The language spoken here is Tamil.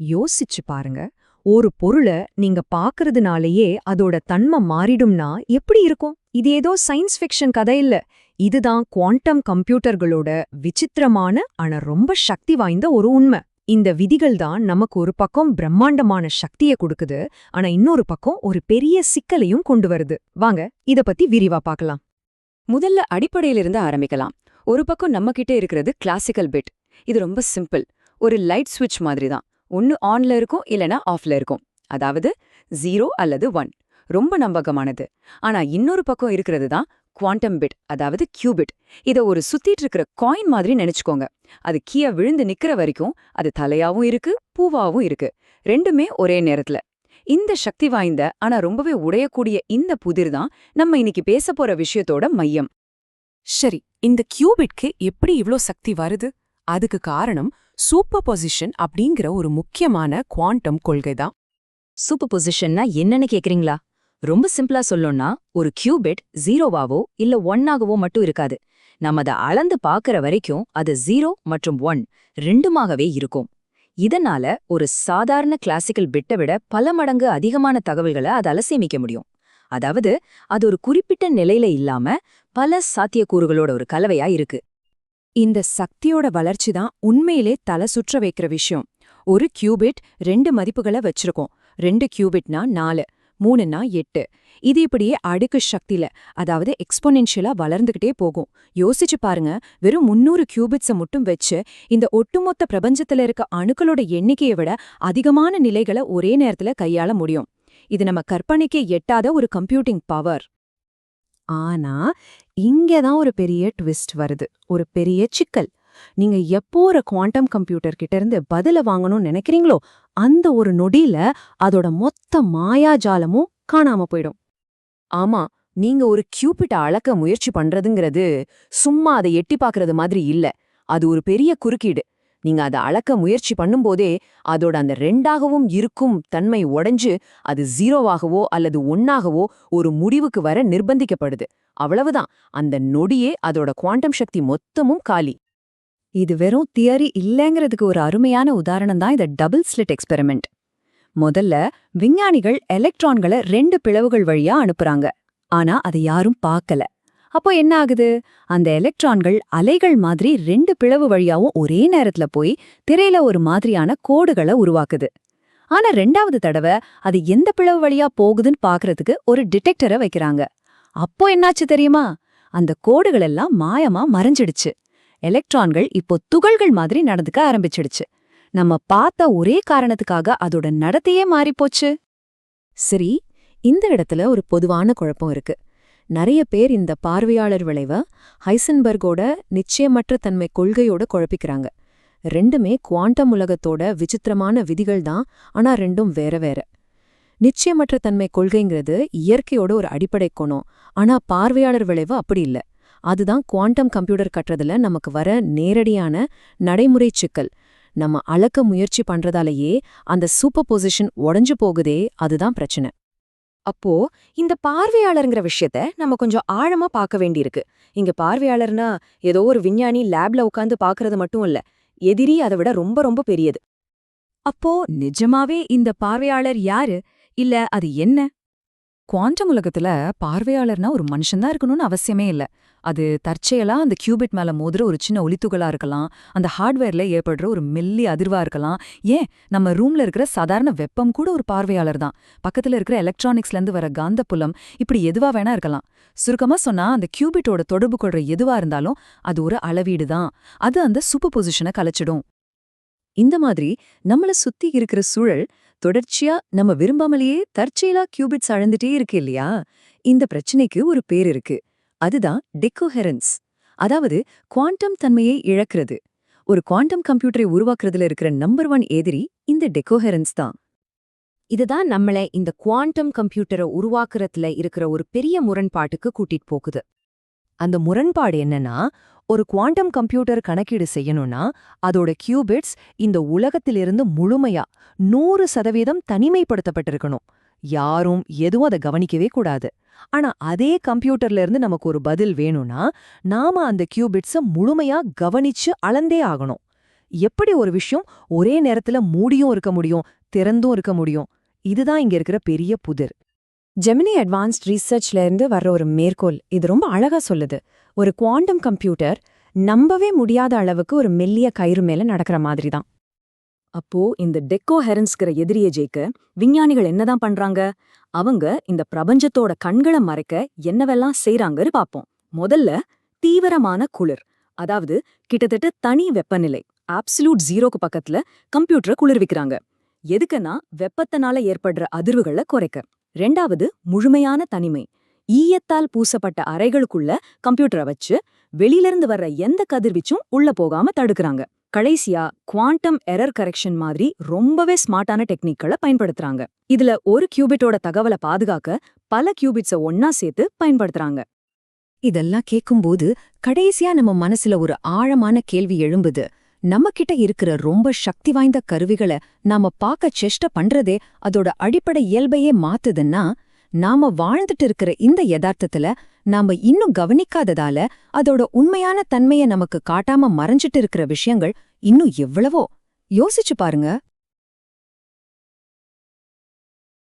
யோசிச்சு பாருங்க. ஒரு பொருளை நீங்க பாக்குறதுனாலயே அதோட தன்மை மாறிடும்னா எப்படி இருக்கும்? இது ஏதோ சயின்ஸ் ஃபிக்ஷன் கதை இல்ல. இதுதான் குவாண்டம் கம்ப்யூட்டர்களோட விசித்திரமான ஆனா ரொம்ப சக்தி வாய்ந்த ஒரு உண்மை. இந்த விதிகள் தான் நமக்கு ஒரு பக்கம் பிரம்மாண்டமான சக்திய கொடுக்குது ஆனா இன்னொரு பக்கம் ஒரு பெரிய சிக்கலையும் கொண்டு வருது. வாங்க இத பத்தி விரிவா பார்க்கலாம். முதல்ல அடிப்படையிலிருந்து ஆரம்பிக்கலாம். ஒரு பக்கம் நம்ம கிட்டே இருக்கிறது கிளாசிக்கல் பிட் இது ரொம்ப சிம்பிள் ஒரு லைட் ஸ்விட்ச் மாதிரி தான் ஒன்னு ஆன்ல இருக்கும் இல்லனா ஆஃப்ல இருக்கும். அதாவது ஜீரோ அல்லது ஒன் ரொம்ப நம்பகமானது. ஆனா இன்னொரு பக்கம் இருக்கிறது தான் குவாண்டம் பிட் அதாவது கியூபிட் இத ஒரு சுத்திட்டு இருக்கிற காயின் மாதிரி நினைச்சுக்கோங்க. அது கீழே விழுந்து நிக்கிற வரைக்கும் அது தலையாவும் இருக்கு பூவாவும் இருக்கு. ரெண்டுமே ஒரே நேரத்துல. இந்த சக்தி வாய்ந்த ஆனா ரொம்பவே உடையக்கூடிய இந்த புதிர் தான் நம்ம இன்னைக்கு பேச போற விஷயத்தோட மையம். சரி இந்த கியூபிட்க்கு எப்படி இவ்ளோ சக்தி வருது? அதுக்கு காரணம் சூப்பர் பொசிஷன் அப்படிங்கிற ஒரு முக்கியமான குவாண்டம் கொள்கை தான். சூப்பர் பொசிஷன்னா என்னன்னு கேக்குறீங்களா? ரொம்ப சிம்பிளா சொல்லணும்னா ஒரு கியூபிட் ஜீரோவாவோ இல்ல ஒன்னாகவோ மட்டும் இருக்காது. நம்ம அதை அளந்து பாக்குற வரைக்கும் அது ஜீரோ மற்றும் ஒன் ரெண்டுமாகவே இருக்கும். இதனால ஒரு சாதாரண கிளாசிக்கல் பிட்டை விட பல மடங்கு அதிகமான தகவல்களை அதால சேமிக்க முடியும். அதாவது அது ஒரு குறிப்பிட்ட நிலையில இல்லாம பல சாத்தியக்கூறுகளோட ஒரு கலவையா இருக்கு. இந்த சக்தியோட வளர்ச்சி தான் உண்மையிலே தலை சுற்ற வைக்கிற விஷயம். ஒரு கியூபிட் ரெண்டு மதிப்புகளை வச்சிருக்கோம். ரெண்டு கியூபிட்னா நாலு மூணுன்னா எட்டு. இது இப்படியே அடுக்கு சக்தியில அதாவது எக்ஸ்பொனென்ஷியலா வளர்ந்துகிட்டே போகும். யோசிச்சு பாருங்க வெறும் முன்னூறு கியூபிட்ஸை மட்டும் வச்சு இந்த ஒட்டுமொத்த பிரபஞ்சத்துல இருக்க அணுக்களோட எண்ணிக்கையை விட அதிகமான நிலைகளை ஒரே நேரத்துல கையாள முடியும். இது நம்ம கற்பனைக்கே எட்டாத ஒரு கம்ப்யூட்டிங் பவர் ஆனா இங்கதான் ஒரு பெரிய ட்விஸ்ட் வருது. ஒரு பெரிய சிக்கல். நீங்க எப்போ ஒரு குவாண்டம் கம்ப்யூட்டர் கிட்ட இருந்து பதில வாங்கணும்னு நினைக்கிறீங்களோ அந்த ஒரு நொடியில அதோட மொத்த மாயாஜாலமும் காணாம போயிடும். ஆமா நீங்க ஒரு கியூபிட்ட அளக்க முயற்சி பண்றதுங்கிறது சும்மா அதை எட்டி பார்க்கறது மாதிரி இல்ல. அது ஒரு பெரிய குறுக்கீடு. நீங்க அதை அளக்க முயற்சி பண்ணும்போதே அதோட அந்த ரெண்டாகவும் இருக்கும் தன்மை உடைஞ்சு அது ஜீரோவாகவோ அல்லது ஒன்னாகவோ ஒரு முடிவுக்கு வர நிர்பந்திக்கப்படுது. அவ்வளவுதான். அந்த நொடியே அதோட குவாண்டம் சக்தி மொத்தமும் காலி. இது வெறும் தியரி இல்லைங்கிறதுக்கு ஒரு அருமையான உதாரணம் தான் இந்த டபுள் ஸ்லிட் எக்ஸ்பெரிமெண்ட். முதல்ல விஞ்ஞானிகள் எலக்ட்ரான்களை ரெண்டு பிளவுகள் வழியா அனுப்புறாங்க. ஆனா அதை யாரும் பார்க்கல. அப்போ என்ன ஆகுது? அந்த எலக்ட்ரான்கள் அலைகள் மாதிரி ரெண்டு பிளவு வழியாவும் ஒரே நேரத்துல போய் திரையில ஒரு மாதிரியான கோடுகளை உருவாக்குது. ஆனா ரெண்டாவது தடவை அது எந்த பிளவு வழியா போகுதுன்னு பாக்குறதுக்கு ஒரு டிடெக்டரை வைக்கிறாங்க. அப்போ என்னாச்சு தெரியுமா? அந்த கோடுகள் எல்லாம் மாயமா மறைஞ்சிடுச்சு. எலக்ட்ரான்கள் இப்போ துகள்கள் மாதிரி நடந்துக்க ஆரம்பிச்சிடுச்சு. நம்ம பார்த்த ஒரே காரணத்துக்காக அதோட நடத்தையே மாறிப்போச்சு. சரி இந்த இடத்துல ஒரு பொதுவான குழப்பம் இருக்கு. நிறைய பேர் இந்த பார்வையாளர் விளைவ ஹைசன்பர்கோட நிச்சயமற்ற தன்மை கொள்கையோட குழப்பிக்கிறாங்க. ரெண்டுமே குவாண்டம் உலகத்தோட விசித்திரமான விதிகள் தான் ஆனா ரெண்டும் வேற வேற. நிச்சயமற்ற தன்மை கொள்கைங்கிறது இயற்கையோட ஒரு அடிப்படை கோணம் ஆனா பார்வையாளர் விளைவு அப்படி இல்ல. அதுதான் குவாண்டம் கம்ப்யூட்டர் கட்டுறதுல நமக்கு வர நேரடியான நடைமுறை சிக்கல். நம்ம அளக்க முயற்சி பண்றதாலேயே அந்த சூப்பர் பொசிஷன் உடஞ்சு போகுதே அதுதான் பிரச்சனை. அப்போ இந்த பார்வையாளருங்கிற விஷயத்த நம்ம கொஞ்சம் ஆழமா பார்க்க வேண்டியிருக்கு. இங்க பார்வையாளர்னா ஏதோ ஒரு விஞ்ஞானி லேப்ல உட்காந்து பாக்குறது மட்டும் இல்ல எதிரி அதை விட ரொம்ப ரொம்ப பெரியது. அப்போ நிஜமாவே இந்த பார்வையாளர் யாரு? இல்ல அது என்ன? குவாண்டம் உலகத்துல பார்வையாளர்னா ஒரு மனுஷன்தான் இருக்கணும்னு அவசியமே இல்ல. அது தற்செயலா அந்த கியூபிட் மேல மோதுற ஒரு சின்ன ஒளித்துகளா இருக்கலாம். அந்த ஹார்ட்வேர்ல ஏற்படுற ஒரு மெல்லி அதிர்வா இருக்கலாம். ஏன்? நம்ம ரூம்ல இருக்கிற சாதாரண வெப்பம் கூட ஒரு பார்வையாளர் தான். பக்கத்துல இருக்கிற எலக்ட்ரானிக்ஸ்ல இருந்து காந்த காந்தப்புலம் இப்படி எதுவா வேணா இருக்கலாம். சுருக்கமா சொன்னா அந்த கியூபிட்டோட தொடர்பு கொள்ற எதுவா இருந்தாலும் அது ஒரு அளவீடு தான். அது அந்த சூப்பர் பொசிஷனை கலைச்சிடும். இந்த மாதிரி நம்மள சுத்தி இருக்கிற சூழல் தொடர்ச்சியா நம்ம விரும்பாமலேயே தற்செயலா கியூபிட்ஸ் அழந்துட்டே இருக்கு இல்லையா? இந்த பிரச்சனைக்கு ஒரு பேர் இருக்கு. அதுதான் டெக்கோஹெரன்ஸ் அதாவது குவாண்டம் தன்மையை இழக்கிறது. ஒரு குவாண்டம் கம்ப்யூட்டரை உருவாக்குறதுல இருக்கிற நம்பர் ஒன் எதிரி இந்த டெக்கோஹெரன்ஸ் தான். இதுதான் நம்மள இந்த குவாண்டம் கம்ப்யூட்டரை உருவாக்குறதுல இருக்கிற ஒரு பெரிய முரண்பாட்டுக்கு கூட்டிட்டு போகுது. அந்த முரண்பாடு என்னன்னா ஒரு குவாண்டம் கம்ப்யூட்டர் கணக்கீடு செய்யணும்னா அதோட கியூபிட்ஸ் இந்த உலகத்திலிருந்து முழுமையா நூறு சதவீதம் தனிமைப்படுத்தப்பட்டிருக்கணும். யாரும் எதுவும் அதை கவனிக்கவே கூடாது. ஆனா அதே கம்ப்யூட்டர்ல இருந்து நமக்கு ஒரு பதில் வேணும்னா நாம அந்த கியூபிட்ஸ முழுமையா கவனிச்சு அளந்தே ஆகணும். எப்படி ஒரு விஷயம் ஒரே நேரத்துல மூடியும் இருக்க முடியும் திறந்தும் இருக்க முடியும்? இதுதான் இங்க இருக்கிற பெரிய புதிர். ஜெமினி அட்வான்ஸ்ட் ரீசர்ச்ல இருந்து வர்ற ஒரு மேற்கோள் இது ரொம்ப அழகா சொல்லுது. ஒரு குவாண்டம் கம்ப்யூட்டர் நம்பவே முடியாத அளவுக்கு ஒரு மெல்லிய கயிறு மேல நடக்கிற மாதிரி தான். அப்போ இந்த டெக்கோ ஹெரன்ஸ்கிற எதிரியை ஜெயிக்க விஞ்ஞானிகள் என்னதான் பண்றாங்க? அவங்க இந்த பிரபஞ்சத்தோட கண்களை மறைக்க என்னவெல்லாம் செய்றாங்கன்னு பாப்போம் முதல்ல தீவிரமான குளிர் அதாவது கிட்டத்தட்ட தனி வெப்பநிலை ஆப்சலூட் ஜீரோக்கு பக்கத்துல கம்ப்யூட்டரை குளிர்விக்கிறாங்க. எதுக்குன்னா வெப்பத்தினால ஏற்படுற அதிர்வுகளை குறைக்க. ரெண்டாவது முழுமையான தனிமை ஈயத்தால் பூசப்பட்ட அறைகளுக்குள்ள கம்ப்யூட்டரை வச்சு வெளியிலிருந்து வர்ற எந்த கதிர்வீச்சும் உள்ள போகாம தடுக்கறாங்க. கடைசியா குவாண்டம் எரர் கரெக்ஷன் மாதிரி ரொம்பவே ஸ்மார்ட்டான டெக்னிக்களை பயன்படுத்துறாங்க. இதுல ஒரு கியூபிட்டோட தகவலை பாதுகாக்க பல கியூபிட்ஸ ஒன்னா சேர்த்து பயன்படுத்துறாங்க. இதெல்லாம் கேட்கும்போது கடைசியா நம்ம மனசுல ஒரு ஆழமான கேள்வி எழும்புது. நம்ம கிட்ட இருக்கிற ரொம்ப சக்தி வாய்ந்த கருவிகளை நாம பார்க்க செஷ்ட பண்றதே அதோட அடிப்படை இயல்பையே மாத்துதுன்னா நாம வாழ்ந்துட்டு இருக்கிற இந்த யதார்த்தத்துல நாம இன்னும் கவனிக்காததால அதோட உண்மையான தன்மைய நமக்கு காட்டாம மறைஞ்சிட்டு இருக்கிற விஷயங்கள் இன்னும் எவ்வளவோ. யோசிச்சு பாருங்க.